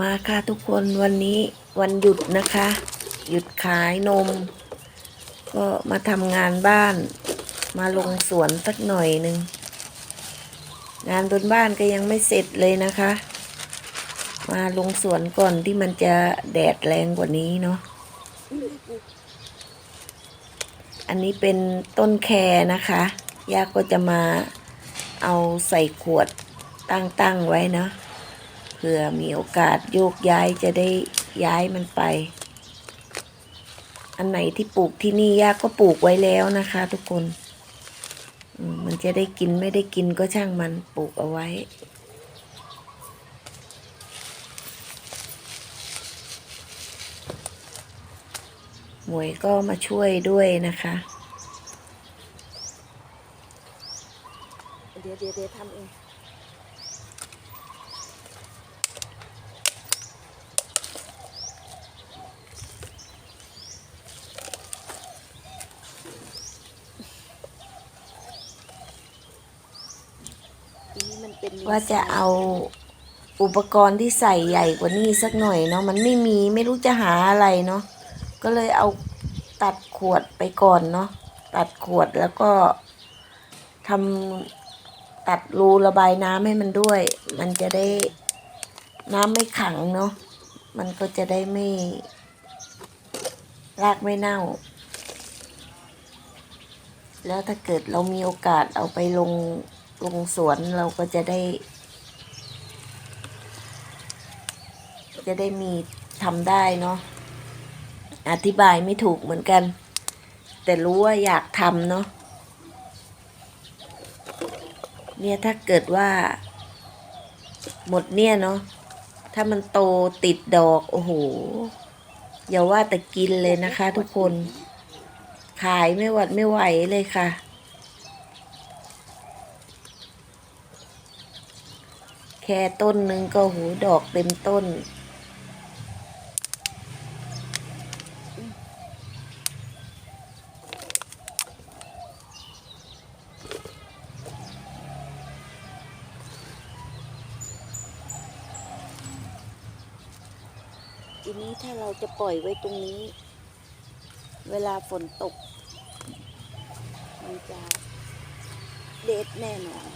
มาค่ะทุกคนวันนี้วันหยุดนะคะ หยุดขายนม ก็มาทำงานบ้าน มาลงสวนสักหน่อยหนึ่งงานบนบ้านก็ยังไม่เสร็จเลยนะคะ มาลงสวนก่อนที่มันจะแดดแรงกว่านี้เนาะอันนี้เป็นต้นแคนะคะย่าก็จะมาเอาใส่ขวดตั้งๆไว้เนาะ เผื่อมีโอกาสโยกย้ายจะได้ย้ายมันไป อันไหนที่ปลูกที่นี่ย่าก็ปลูกไว้แล้วนะคะ ทุกคนมันจะได้กินไม่ได้กินก็ช่างมันปลูกเอาไว้ หมวยก็มาช่วยด้วยนะคะ เดี๋ยวเดี๋ยวเดี๋ย วทำเองว่าจะเอาอุปกรณ์ที่ใส่ใหญ่กว่านี้สักหน่อยเนาะมันไม่มีไม่รู้จะหาอะไรเนาะก็เลยเอาตัดขวดไปก่อนเนาะตัดขวดแล้วก็ทำตัดรูระบายน้ำให้มันด้วย มันจะได้น้ำไม่ขังเนาะมันก็จะได้ไม่รากไม่เน่า แล้วถ้าเกิดเรามีโอกาสเอาไปลง ลงสวนเราก็จะได้ จะได้มีทำได้เนาะอธิบายไม่ถูกเหมือนกัน แต่รู้ว่าอยากทำเนาะเนี่ยถ้าเกิดว่า หมดเนี่ยเนาะถ้ามันโตติดดอกโอ้โหอย่าว่าแต่กินเลยนะคะทุกคน ขายไม่หวัดไม่ไหวเลยค่ะ แค่ต้นหนึ่งก็หูดอกเต็มต้น ทีนี้ถ้าเราจะปล่อยไว้ตรงนี้ เวลาฝนตก มันจะเด็ดแน่นอน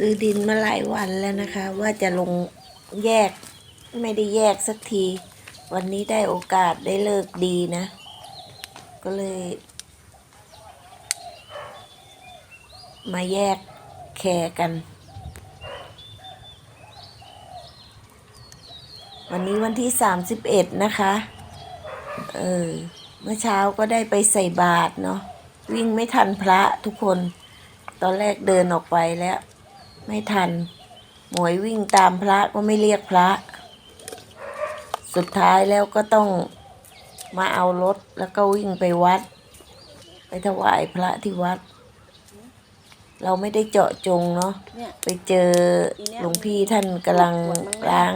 ซื้อดินมาหลายวันแล้วนะคะ ว่าจะลงแยกไม่ได้แยกสักที วันนี้ได้โอกาสได้เลิกดีนะ ก็เลย มาแยกแคร์กัน วันนี้วันที่สามสิบเอ็ดนะคะ เออ เมื่อเช้าก็ได้ไปใส่บาตรเนาะวิ่งไม่ทันพระทุกคน ตอนแรกเดินออกไปแล้ว ไม่ทัน หมวยวิ่งตามพระก็ไม่เรียกพระ สุดท้ายแล้วก็ต้องมาเอารถแล้วก็วิ่งไปวัด ไปถวายพระที่วัด เราไม่ได้เจาะจงเนาะเนี่ยไปเจอหลวงพี่ท่านกำลังล้าง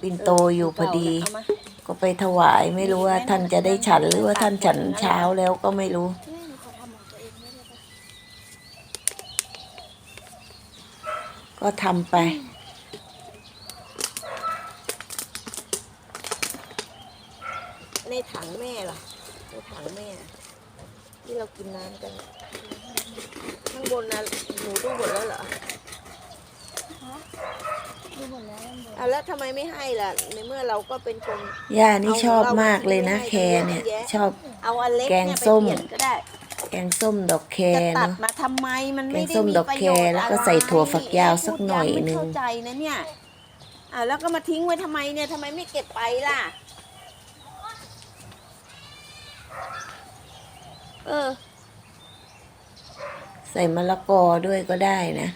ปินโตอยู่พอดีเามาก็ไปถวายไม่รู้ว่าท่านจะได้ฉันหรือว่าท่านฉันเช้าแล้วก็ไม่รู้ ก็ทำไปในถังแม่เหรอในถังแม่ ที่เรากินน้ำกัน ข้างบนนะหนูดูหมดแล้วเหรอดูหมดแล้วมันหมดอะแล้วทำไมไม่ให้ล่ะ ในเมื่อเราก็เป็นคน ย่านี่เอาชอบเรามากเลยนะไม่ให้แคเนี่ยเยอะแยะชอบเอาอันเล็กแกงเนี่ยไปส้ม เปลี่ยนก็ได้ แกงส้มดอกแคจะตัดเนาะมา ทำไมมันแกไม่งได้ส้มมีดอกประแคโยชน์แล้วก็อะไรใส่ถั่วฝักยาวสักหน่อยพูดหนึ่งไม่เข้าใจนะเนี่ยอะแล้วก็มาทิ้งไว้ทำไมเนี่ยทำไมไม่เก็บไปล่ะ เออ ใส่มะละกอด้วยก็ได้นะ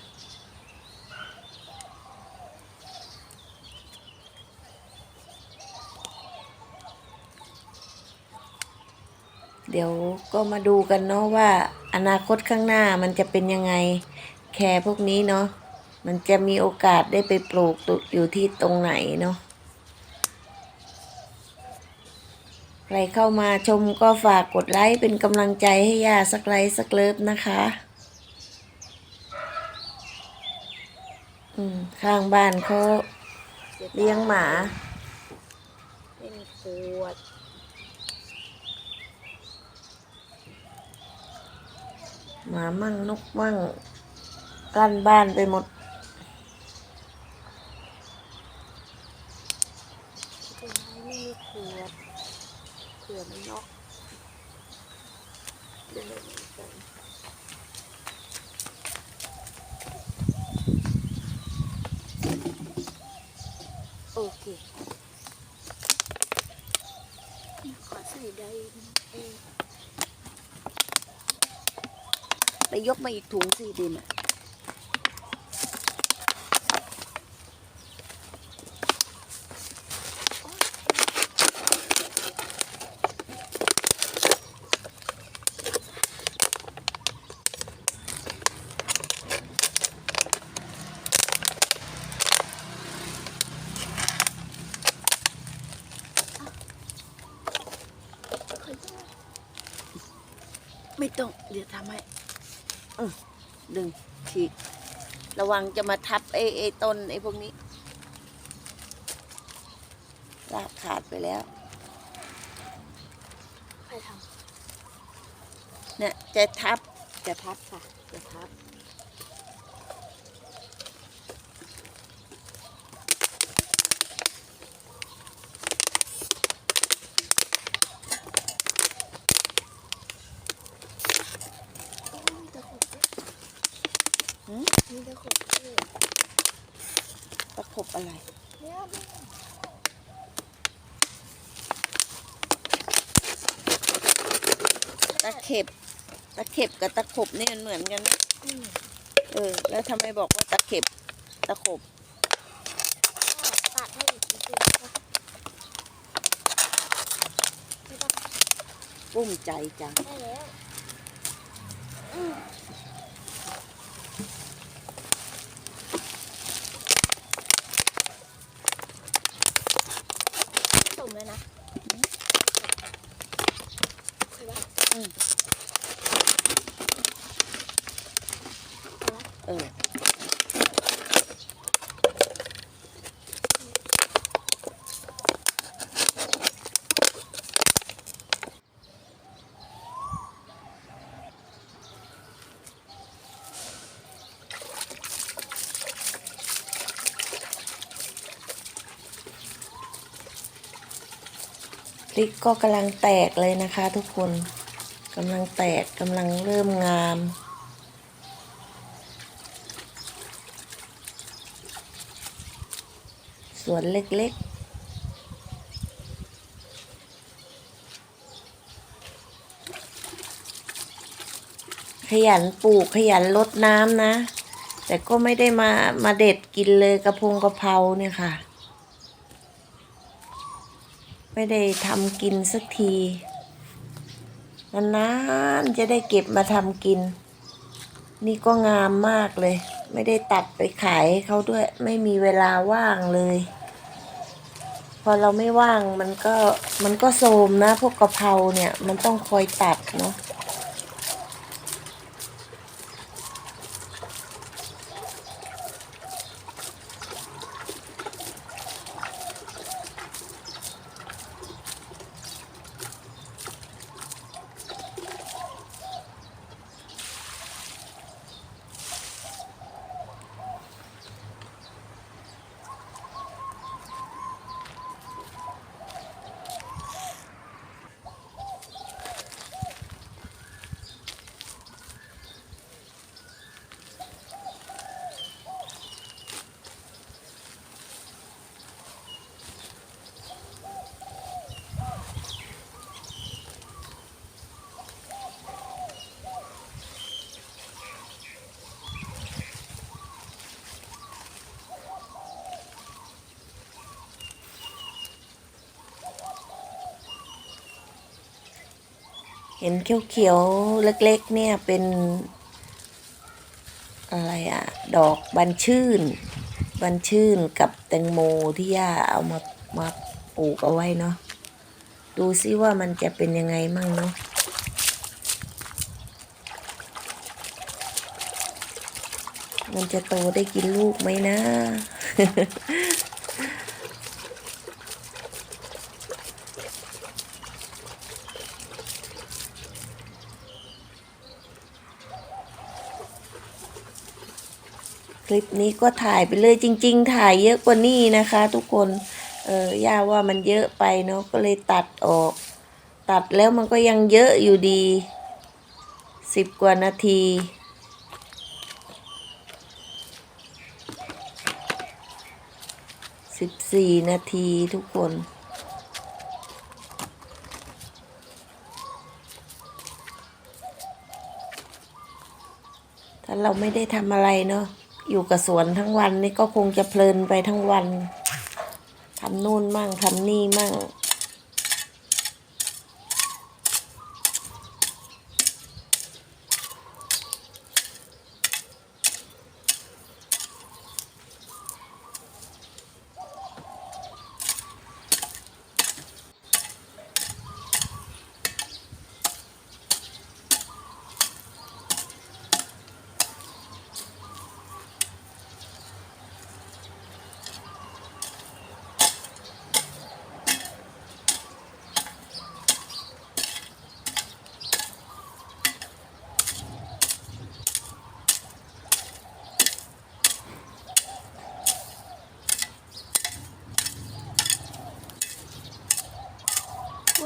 เดี๋ยวก็มาดูกันเนาะว่าอนาคตข้างหน้ามันจะเป็นยังไง แคร์พวกนี้เนาะมันจะมีโอกาสได้ไปปลูกอยู่ที่ตรงไหนเนาะใครเข้ามาชมก็ฝากกดไลค์เป็นกำลังใจให้ย่าสักไลค์สักเลิฟนะคะอืมข้างบ้านเขาเลี้ยงหมาเป็นขวด หมามั่งนกมั่งกั้นบ้านไปหมด ไม้ไม่มีขวดเผื่อมันนอกเดินกันโอเค ขอใส่ได้เออ ไปยกมาอีกถุงสิดินอ่ไม่ต้อง เดี๋ยวทำให้อืม ดึงฉีก ระวังจะมาทับไอ้ไอ้ต้นไอ้พวกนี้รากขาดไปแล้วใครทเนี่ยจะทับจะทับค่ะ จะทับำโอ้ยมีแต่ขบด้วย หืม มีแต่ขบด้วย ตะขบอะไร เนี่ยแม่ ตะ เข็บ ตะเข็บกับตะขบนี่มันเหมือนกันไหมอืมเออ แล้วทำไมบอกว่าตะเข็บ ตะขบก็ตัดให้อีกนิดนึงนะไม่ต้องกุ้มใจจัง ได้แล้วอืมสมเลยนะใช่ปะ อืม เออพริกก็กำลังแตกเลยนะคะทุกคนกำลังแตกกำลังเริ่มงาม วนเล็ก ๆ ขยันปลูกขยันลดน้ำนะ แต่ก็ไม่ได้มามาเด็ดกินเลยกระพงกระเพราเนี่ยค่ะ ไม่ได้ทำกินสักทีนานๆจะได้เก็บมาทำกิน นี่ก็งามมากเลย ไม่ได้ตัดไปขายเขาด้วย ไม่มีเวลาว่างเลย พอเราไม่ว่างมันก็มันก็โทมนะ พวกกะเพราเนี่ย มันต้องคอยตัดเนาะ เห็นเขียวๆ เล็กๆ เนี่ยเป็น อะไรอะดอกบันชื่น บันชื่นกับแตงโมที่ย่าเอามามาปลูกเอาไว้เนาะดูซิว่ามันจะเป็นยังไงมั่งเนาะมันจะโตได้กินลูกไหมนะ ลิปนี้ก็ถ่ายไปเลยจริง ๆ ถ่ายเยอะกว่านี้นะคะ ทุกคนเออย่าว่ามันเยอะไปเนาะก็เลยตัดออก ตัดแล้วมันก็ยังเยอะอยู่ดีสิบกว่านาทีสิบสี่นาทีทุกคนถ้าเราไม่ได้ทำอะไรเนาะ อยู่กับสวนทั้งวันนี่ก็คงจะเพลินไปทั้งวันทำนู่นมั่งทำนี่มั่ง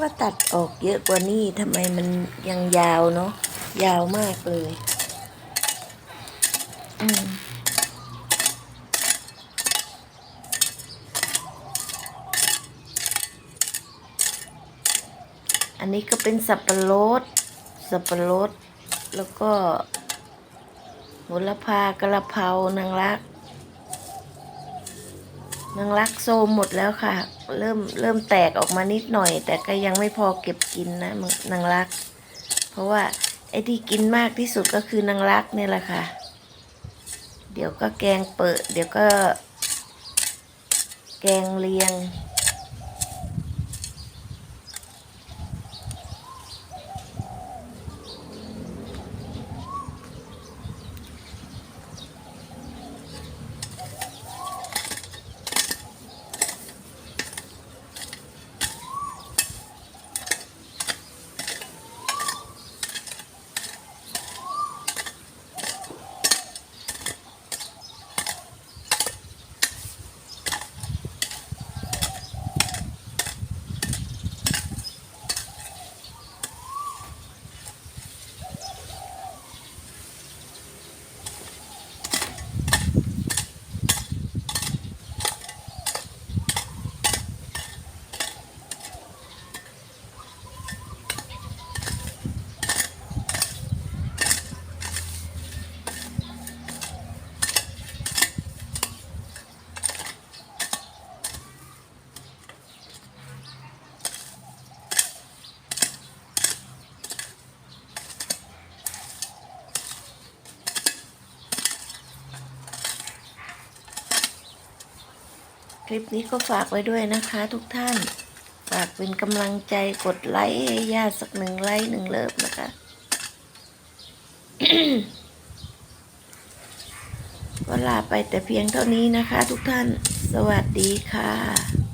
ว่าตัดออกเยอะกว่านี้ทำไมมันยังยาวเนาะยาวมากเลย อืมอันนี้ก็เป็นสับปะรด สับปะรด แล้วก็โหระพากระเพรานางรัก นางรักโซมหมดแล้วค่ะ เริ่มเริ่มแตกออกมานิดหน่อย แต่ก็ยังไม่พอเก็บกินนะนางรัก เพราะว่าไอ้ที่กินมากที่สุดก็คือนางรักเนี่ยแหละค่ะ เดี๋ยวก็แกงเปิด เดี๋ยวก็ แกงเลียง คลิปนี้ก็ฝากไว้ด้วยนะคะทุกท่าน ฝากเป็นกำลังใจกดไลค์ให้ย่าสักหนึ่งไลค์หนึ่งเลิฟนะคะ ก็ลาไปแต่เพียงเท่านี้นะคะทุกท่าน สวัสดีค่ะ